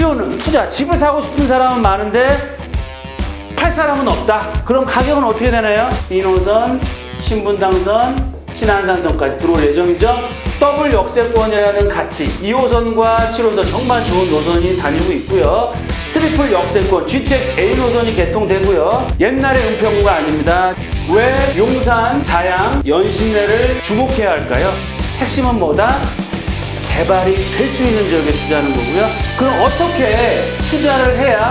수요는 투자 집을 사고 싶은 사람은 많은데 팔 사람은 없다. 그럼 가격은 어떻게 되나요? 2호선, 신분당선, 신안산선까지 들어올 예정이죠. 더블 역세권이라는 가치 2호선과 7호선 정말 좋은 노선이 다니고 있고요. 트리플 역세권 GTX A 노선이 개통되고요. 옛날의 은평구가 아닙니다. 왜 용산, 자양, 연신내를 주목해야 할까요? 핵심은 뭐다? 개발이 될 수 있는 지역에 투자하는 거고요. 그럼 어떻게 투자를 해야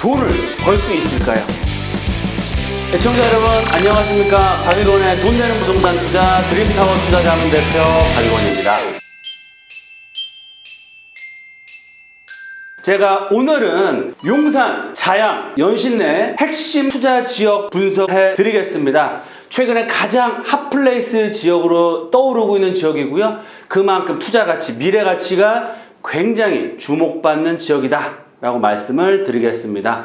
돈을 벌 수 있을까요? 애청자 여러분 안녕하십니까 바비론의 돈 되는 부동산 투자 드림타워 투자자문 대표 바비론입니다 제가 오늘은 용산, 자양, 연신내 핵심 투자 지역 분석해 드리겠습니다. 최근에 가장 핫플레이스 지역으로 떠오르고 있는 지역이고요. 그만큼 투자 가치, 미래 가치가 굉장히 주목받는 지역이다. 라고 말씀을 드리겠습니다.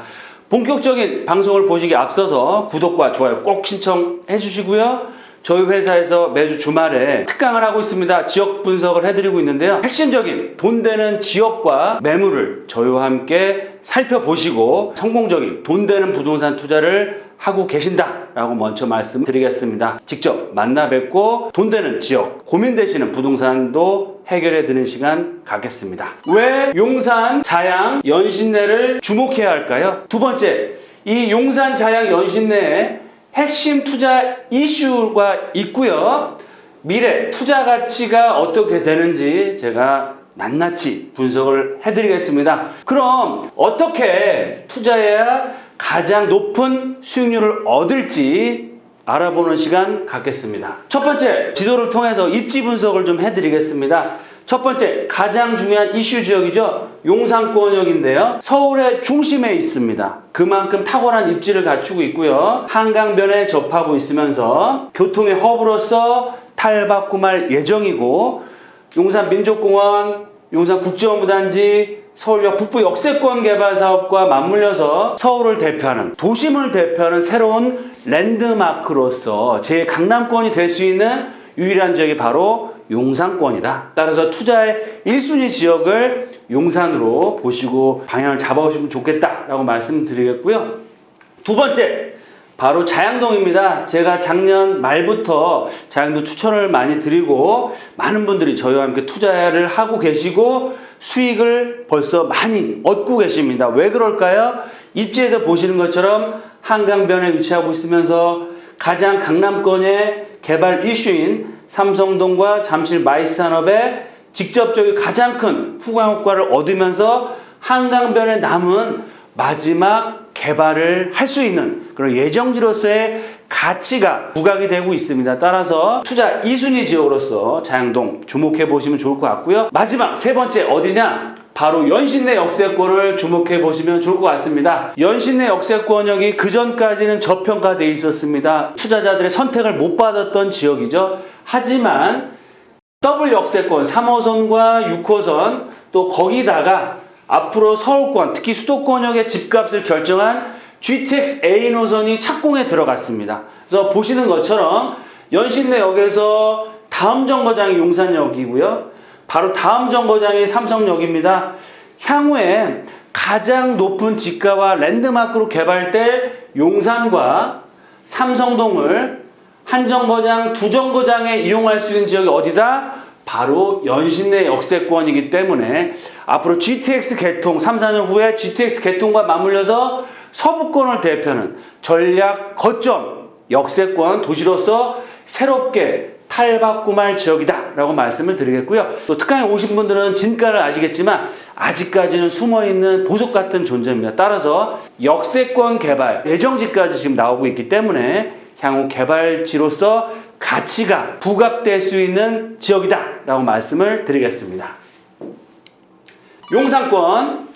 본격적인 방송을 보시기 앞서서 구독과 좋아요 꼭 신청해 주시고요. 저희 회사에서 매주 주말에 특강을 하고 있습니다. 지역 분석을 해드리고 있는데요. 핵심적인 돈 되는 지역과 매물을 저희와 함께 살펴보시고 성공적인 돈 되는 부동산 투자를 하고 계신다라고 먼저 말씀드리겠습니다. 직접 만나 뵙고 돈 되는 지역, 고민되시는 부동산도 해결해 드리는 시간 갖겠습니다. 왜 용산, 자양, 연신내를 주목해야 할까요? 두 번째, 이 용산, 자양, 연신내에 핵심 투자 이슈가 있고요. 미래 투자 가치가 어떻게 되는지 제가 낱낱이 분석을 해드리겠습니다. 그럼 어떻게 투자해야 가장 높은 수익률을 얻을지 알아보는 시간 갖겠습니다. 첫 번째, 지도를 통해서 입지 분석을 좀 해드리겠습니다. 첫 번째, 가장 중요한 이슈 지역이죠. 용산권역인데요. 서울의 중심에 있습니다. 그만큼 탁월한 입지를 갖추고 있고요. 한강변에 접하고 있으면서 교통의 허브로서 탈바꿈할 예정이고, 용산 민족공원, 용산 국제업무단지, 서울역 북부 역세권 개발 사업과 맞물려서 서울을 대표하는 도심을 대표하는 새로운 랜드마크로서 제 강남권이 될 수 있는 유일한 지역이 바로 용산권이다. 따라서 투자의 1순위 지역을 용산으로 보시고 방향을 잡아오시면 좋겠다라고 말씀드리겠고요. 두 번째, 바로 자양동입니다. 제가 작년 말부터 자양동 추천을 많이 드리고 많은 분들이 저희와 함께 투자를 하고 계시고 수익을 벌써 많이 얻고 계십니다. 왜 그럴까요? 입지에서 보시는 것처럼 한강변에 위치하고 있으면서 가장 강남권의 개발 이슈인 삼성동과 잠실 마이스 산업의 직접적인 가장 큰 후광 효과를 얻으면서 한강변에 남은 마지막 개발을 할 수 있는 그런 예정지로서의 가치가 부각이 되고 있습니다. 따라서 투자 2순위 지역으로서 자양동 주목해 보시면 좋을 것 같고요. 마지막 세 번째 어디냐? 바로 연신내 역세권을 주목해 보시면 좋을 것 같습니다. 연신내 역세권역이 그 전까지는 저평가돼 있었습니다. 투자자들의 선택을 못 받았던 지역이죠. 하지만 더블 역세권 3호선과 6호선 또 거기다가 앞으로 서울권 특히 수도권역의 집값을 결정한 GTX A 노선이 착공에 들어갔습니다. 그래서 보시는 것처럼 연신내역에서 다음 정거장이 용산역이고요. 바로 다음 정거장이 삼성역입니다. 향후에 가장 높은 지가와 랜드마크로 개발될 용산과 삼성동을 한 정거장, 두 정거장에 이용할 수 있는 지역이 어디다? 바로 연신내 역세권이기 때문에 앞으로 GTX 개통, 3, 4년 후에 GTX 개통과 맞물려서 서부권을 대표하는 전략 거점 역세권 도시로서 새롭게 탈바꿈할 지역이다 라고 말씀을 드리겠고요. 또 특강에 오신 분들은 진가를 아시겠지만 아직까지는 숨어있는 보석 같은 존재입니다. 따라서 역세권 개발 예정지까지 지금 나오고 있기 때문에 향후 개발지로서 가치가 부각될 수 있는 지역이다 라고 말씀을 드리겠습니다. 용산권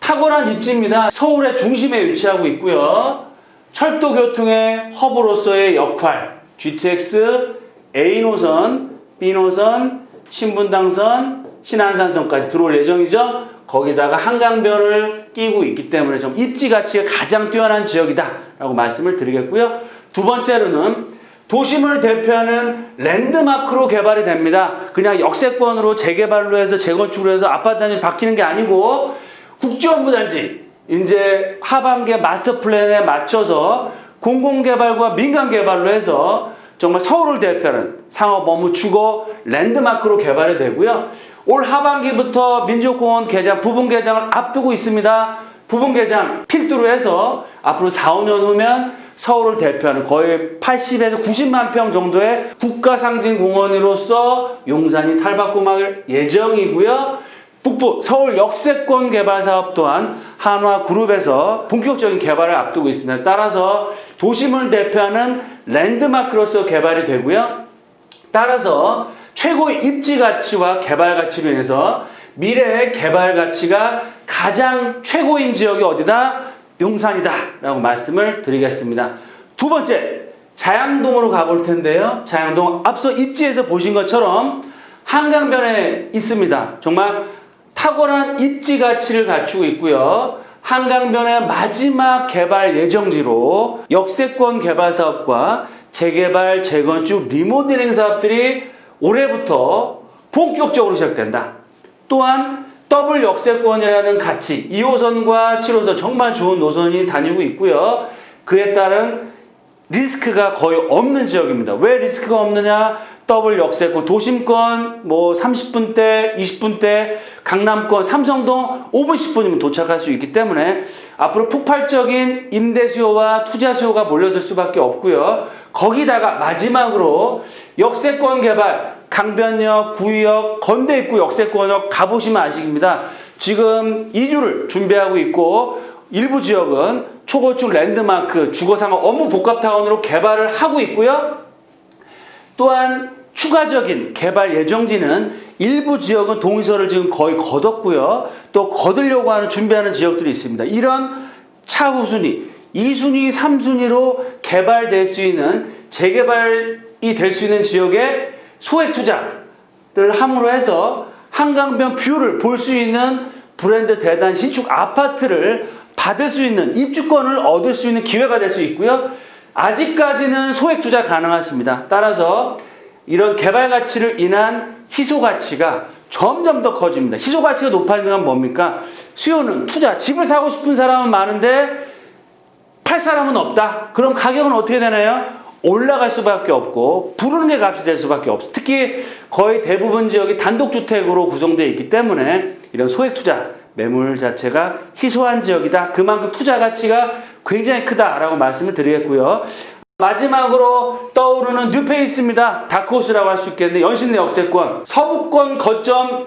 탁월한 입지입니다. 서울의 중심에 위치하고 있고요. 철도 교통의 허브로서의 역할 GTX A 노선, B 노선, 신분당선, 신안산선까지 들어올 예정이죠. 거기다가 한강변을 끼고 있기 때문에 좀 입지 가치가 가장 뛰어난 지역이다라고 말씀을 드리겠고요. 두 번째로는 도심을 대표하는 랜드마크로 개발이 됩니다. 그냥 역세권으로 재개발로 해서 재건축으로 해서 아파트 단지 바뀌는 게 아니고 국제원부단지 이제 하반기 마스터 플랜에 맞춰서 공공개발과 민간개발로 해서 정말 서울을 대표하는 상업 업무 주거 랜드마크로 개발이 되고요. 올 하반기부터 민족공원 개장, 부분 개장을 앞두고 있습니다. 부분 개장 필두로 해서 앞으로 4, 5년 후면 서울을 대표하는 거의 80에서 90만 평 정도의 국가 상징 공원으로서 용산이 탈바꿈할 예정이고요. 북부 서울 역세권 개발 사업 또한 한화 그룹에서 본격적인 개발을 앞두고 있습니다. 따라서 도심을 대표하는 랜드마크로서 개발이 되고요. 따라서 최고의 입지 가치와 개발 가치로 인해서 미래의 개발 가치가 가장 최고인 지역이 어디다? 용산이다. 라고 말씀을 드리겠습니다. 두 번째, 자양동으로 가볼 텐데요. 자양동 앞서 입지에서 보신 것처럼 한강변에 있습니다. 정말 탁월한 입지 가치를 갖추고 있고요. 한강변의 마지막 개발 예정지로 역세권 개발 사업과 재개발, 재건축, 리모델링 사업들이 올해부터 본격적으로 시작된다. 또한 더블 역세권이라는 가치, 2호선과 7호선 정말 좋은 노선이 다니고 있고요. 그에 따른 리스크가 거의 없는 지역입니다. 왜 리스크가 없느냐? 더블 역세권, 도심권 뭐 30분대, 20분대, 강남권, 삼성동 5분, 10분이면 도착할 수 있기 때문에 앞으로 폭발적인 임대 수요와 투자 수요가 몰려들 수밖에 없고요. 거기다가 마지막으로 역세권 개발, 강변역, 구의역, 건대 입구 역세권역 가보시면 아십니다. 지금 2주를 준비하고 있고 일부 지역은 초고층 랜드마크, 주거상업 업무 복합타운으로 개발을 하고 있고요. 또한 추가적인 개발 예정지는 일부 지역은 동의서를 지금 거의 거뒀고요. 또 거두려고 하는 준비하는 지역들이 있습니다. 이런 차후 순위, 2순위, 3순위로 개발될 수 있는 재개발이 될 수 있는 지역에 소액 투자를 함으로 해서 한강변 뷰를 볼 수 있는 브랜드 대단 신축 아파트를 받을 수 있는 입주권을 얻을 수 있는 기회가 될 수 있고요. 아직까지는 소액 투자 가능하십니다. 따라서 이런 개발 가치를 인한 희소 가치가 점점 더 커집니다. 희소 가치가 높아지는 건 뭡니까? 수요는 투자, 집을 사고 싶은 사람은 많은데 팔 사람은 없다. 그럼 가격은 어떻게 되나요? 올라갈 수밖에 없고 부르는 게 값이 될 수밖에 없어. 특히 거의 대부분 지역이 단독주택으로 구성되어 있기 때문에 이런 소액 투자 매물 자체가 희소한 지역이다. 그만큼 투자 가치가 굉장히 크다라고 말씀을 드리겠고요. 마지막으로 떠오르는 뉴페이스입니다. 다크호스라고 할 수 있겠는데 연신내 역세권 서부권 거점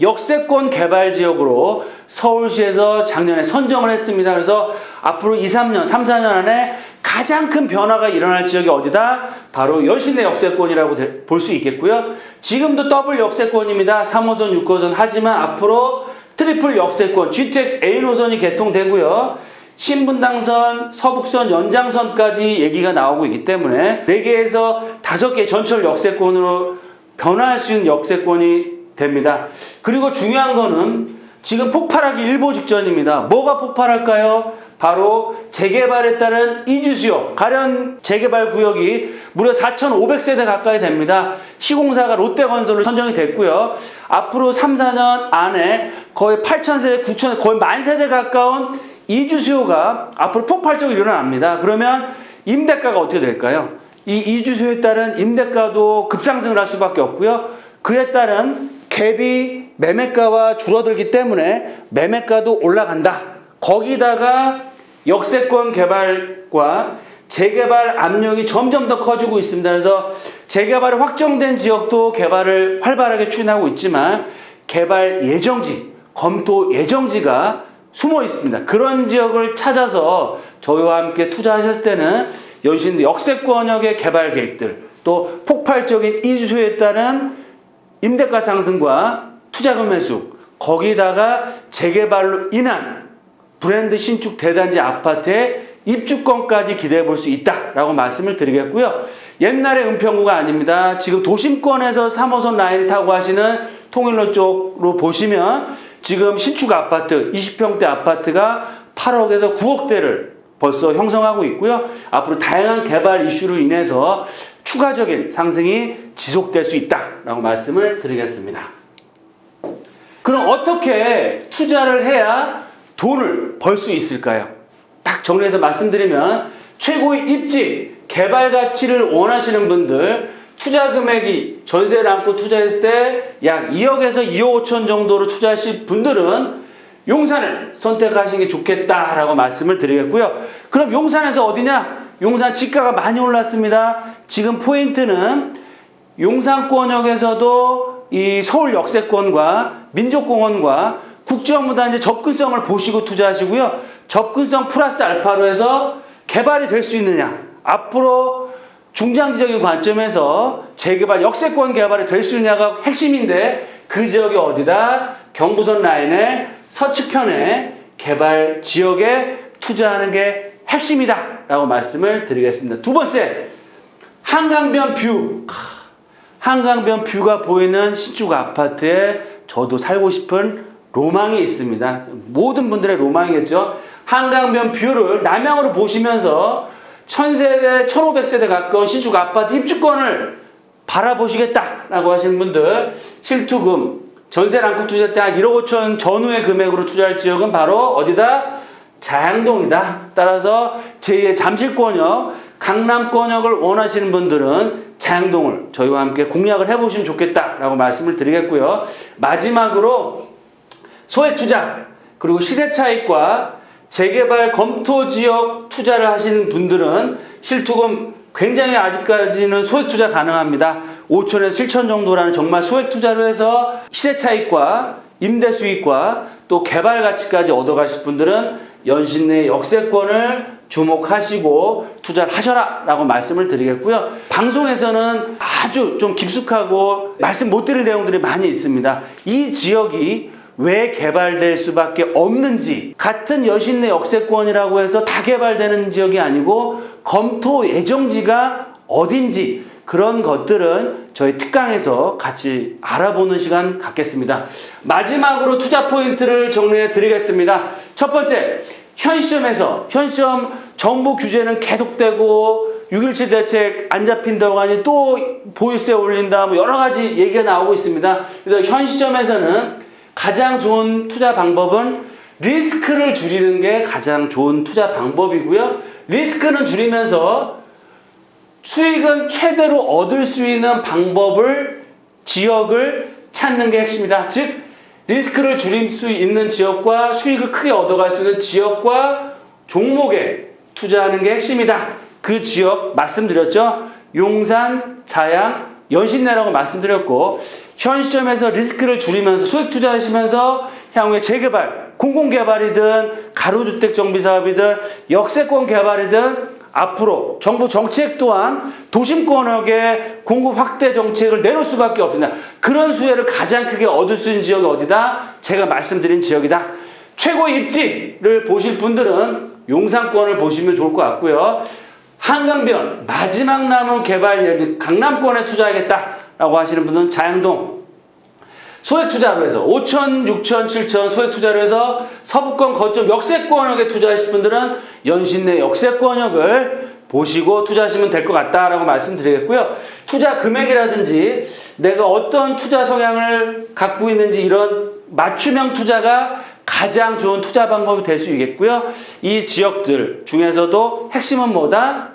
역세권 개발 지역으로 서울시에서 작년에 선정을 했습니다. 그래서 앞으로 2, 3년, 3, 4년 안에 가장 큰 변화가 일어날 지역이 어디다? 바로 연신내 역세권이라고 볼 수 있겠고요. 지금도 더블 역세권입니다. 3호선, 6호선. 하지만 앞으로 트리플 역세권, GTX A 노선이 개통되고요. 신분당선, 서북선, 연장선까지 얘기가 나오고 있기 때문에 4개에서 5개 전철 역세권으로 변화할 수 있는 역세권이 됩니다. 그리고 중요한 거는 지금 폭발하기 일보 직전입니다. 뭐가 폭발할까요? 바로 재개발에 따른 이주 수요. 가련 재개발 구역이 무려 4,500세대 가까이 됩니다. 시공사가 롯데건설로 선정이 됐고요. 앞으로 3, 4년 안에 거의 8,000세대, 9,000, 거의 만 세대 가까운 이주 수요가 앞으로 폭발적으로 일어납니다. 그러면 임대가가 어떻게 될까요? 이 이주 수요에 따른 임대가도 급상승을 할 수밖에 없고요. 그에 따른 갭이 매매가와 줄어들기 때문에 매매가도 올라간다. 거기다가 역세권 개발과 재개발 압력이 점점 더 커지고 있습니다. 그래서 재개발이 확정된 지역도 개발을 활발하게 추진하고 있지만 개발 예정지, 검토 예정지가 숨어 있습니다. 그런 지역을 찾아서 저희와 함께 투자하셨을 때는 연신 역세권역의 개발 계획들, 또 폭발적인 이주소에 따른 임대가 상승과 투자금 매수, 거기다가 재개발로 인한 브랜드 신축 대단지 아파트의 입주권까지 기대해 볼 수 있다라고 말씀을 드리겠고요. 옛날의 은평구가 아닙니다. 지금 도심권에서 3호선 라인 타고 하시는 통일로 쪽으로 보시면 지금 신축 아파트, 20평대 아파트가 8억에서 9억대를 벌써 형성하고 있고요. 앞으로 다양한 개발 이슈로 인해서 추가적인 상승이 지속될 수 있다라고 말씀을 드리겠습니다. 그럼 어떻게 투자를 해야 돈을 벌 수 있을까요? 딱 정리해서 말씀드리면 최고의 입지, 개발 가치를 원하시는 분들 투자 금액이 전세를 안고 투자했을 때 약 2억에서 2억 5천 정도로 투자하실 분들은 용산을 선택하시는 게 좋겠다라고 말씀을 드리겠고요. 그럼 용산에서 어디냐? 용산 지가가 많이 올랐습니다. 지금 포인트는 용산권역에서도 이 서울 역세권과 민족공원과 국제업무단지 접근성을 보시고 투자하시고요. 접근성 플러스 알파로 해서 개발이 될 수 있느냐. 앞으로 중장기적인 관점에서 재개발, 역세권 개발이 될 수 있느냐가 핵심인데 그 지역이 어디다? 경부선 라인의 서측편에 개발 지역에 투자하는 게 핵심이다. 라고 말씀을 드리겠습니다. 두 번째, 한강변 뷰. 크, 한강변 뷰가 보이는 신축 아파트에 저도 살고 싶은 로망이 있습니다. 모든 분들의 로망이겠죠. 한강변 뷰를 남향으로 보시면서 1000세대, 1500세대 가까운 신축 아파트 입주권을 바라보시겠다라고 하시는 분들 실투금 전세를 안고 투자 때 한 1억 5천 전후의 금액으로 투자할 지역은 바로 어디다? 자양동이다. 따라서 제2의 잠실권역, 강남권역을 원하시는 분들은 자양동을 저희와 함께 공략을 해보시면 좋겠다라고 말씀을 드리겠고요. 마지막으로 소액 투자 그리고 시세 차익과 재개발 검토 지역 투자를 하시는 분들은 실투금 굉장히 아직까지는 소액 투자 가능합니다. 5천에서 7천 정도라는 정말 소액 투자로 해서 시세 차익과 임대 수익과 또 개발 가치까지 얻어가실 분들은 연신내 역세권을 주목하시고 투자를 하셔라 라고 말씀을 드리겠고요. 방송에서는 아주 좀 깊숙하고 말씀 못 드릴 내용들이 많이 있습니다. 이 지역이 왜 개발될 수밖에 없는지 같은 여신내 역세권이라고 해서 다 개발되는 지역이 아니고 검토 예정지가 어딘지 그런 것들은 저희 특강에서 같이 알아보는 시간 갖겠습니다. 마지막으로 투자 포인트를 정리해 드리겠습니다. 첫 번째, 현 시점에서 현 시점 정부 규제는 계속되고 6.17 대책 안 잡힌다고 하니 또 보유세 올린다 뭐 여러 가지 얘기가 나오고 있습니다. 그래서 현 시점에서는 가장 좋은 투자 방법은 리스크를 줄이는 게 가장 좋은 투자 방법이고요. 리스크는 줄이면서 수익은 최대로 얻을 수 있는 방법을 지역을 찾는 게 핵심이다. 즉 리스크를 줄일 수 있는 지역과 수익을 크게 얻어갈 수 있는 지역과 종목에 투자하는 게 핵심이다. 그 지역 말씀드렸죠. 용산, 자양, 연신내라고 말씀드렸고 현 시점에서 리스크를 줄이면서 소액 투자하시면서 향후에 재개발, 공공개발이든 가로주택 정비사업이든 역세권 개발이든 앞으로 정부 정책 또한 도심권역의 공급 확대 정책을 내놓을 수밖에 없습니다. 그런 수혜를 가장 크게 얻을 수 있는 지역이 어디다? 제가 말씀드린 지역이다. 최고 입지를 보실 분들은 용산권을 보시면 좋을 것 같고요. 한강변 마지막 남은 개발 강남권에 투자하겠다 라고 하시는 분은 자양동 소액 투자로 해서 5천, 6천, 7천 소액 투자로 해서 서부권 거점 역세권역에 투자하실 분들은 연신 내 역세권역을 보시고 투자하시면 될 것 같다라고 말씀드리겠고요. 투자 금액이라든지 내가 어떤 투자 성향을 갖고 있는지 이런 맞춤형 투자가 가장 좋은 투자 방법이 될 수 있겠고요. 이 지역들 중에서도 핵심은 뭐다?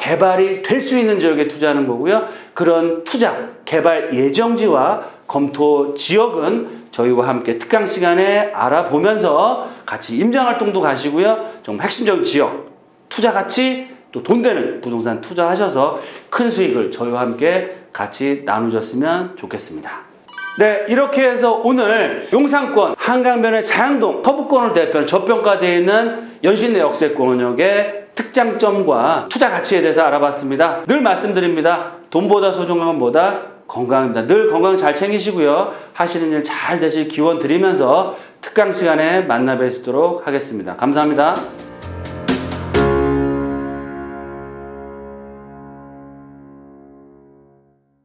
개발이 될 수 있는 지역에 투자하는 거고요. 그런 투자, 개발 예정지와 검토 지역은 저희와 함께 특강 시간에 알아보면서 같이 임장 활동도 가시고요. 좀 핵심적인 지역, 투자 가치, 또 돈 되는 부동산 투자하셔서 큰 수익을 저희와 함께 같이 나누셨으면 좋겠습니다. 네, 이렇게 해서 오늘 용산권 한강변의 자양동 서부권을 대표하는 저평가되어 있는 연신내 역세권역의 특장점과 투자 가치에 대해서 알아봤습니다. 늘 말씀드립니다. 돈보다 소중한 것보다 건강입니다. 늘 건강 잘 챙기시고요. 하시는 일 잘 되실 기원 드리면서 특강 시간에 만나 뵙도록 하겠습니다. 감사합니다.